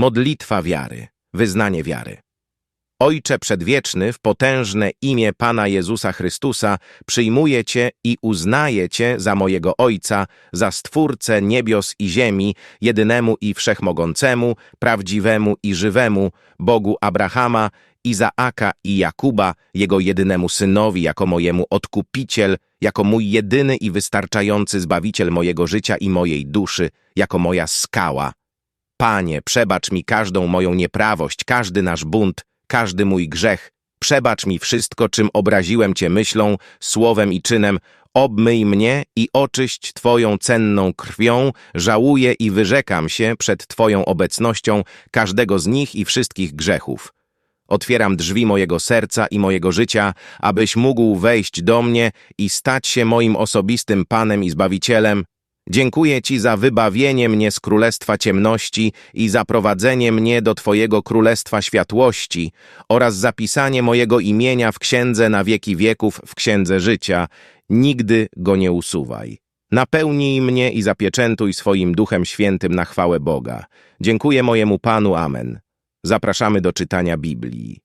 Modlitwa wiary, wyznanie wiary. Ojcze Przedwieczny, w potężne imię Pana Jezusa Chrystusa, przyjmuję Cię i uznaję Cię za mojego Ojca, za Stwórcę niebios i ziemi, jedynemu i wszechmogącemu, prawdziwemu i żywemu, Bogu Abrahama, Izaaka i Jakuba, Jego jedynemu Synowi, jako mojemu Odkupiciel, jako mój jedyny i wystarczający Zbawiciel mojego życia i mojej duszy, jako moja skała. Panie, przebacz mi każdą moją nieprawość, każdy nasz bunt, każdy mój grzech. Przebacz mi wszystko, czym obraziłem Cię myślą, słowem i czynem. Obmyj mnie i oczyść Twoją cenną krwią. Żałuję i wyrzekam się przed Twoją obecnością każdego z nich i wszystkich grzechów. Otwieram drzwi mojego serca i mojego życia, abyś mógł wejść do mnie i stać się moim osobistym Panem i Zbawicielem. Dziękuję Ci za wybawienie mnie z królestwa ciemności i zaprowadzenie mnie do Twojego królestwa światłości oraz zapisanie mojego imienia w księdze na wieki wieków w księdze życia. Nigdy go nie usuwaj. Napełnij mnie i zapieczętuj swoim Duchem Świętym na chwałę Boga. Dziękuję mojemu Panu. Amen. Zapraszamy do czytania Biblii.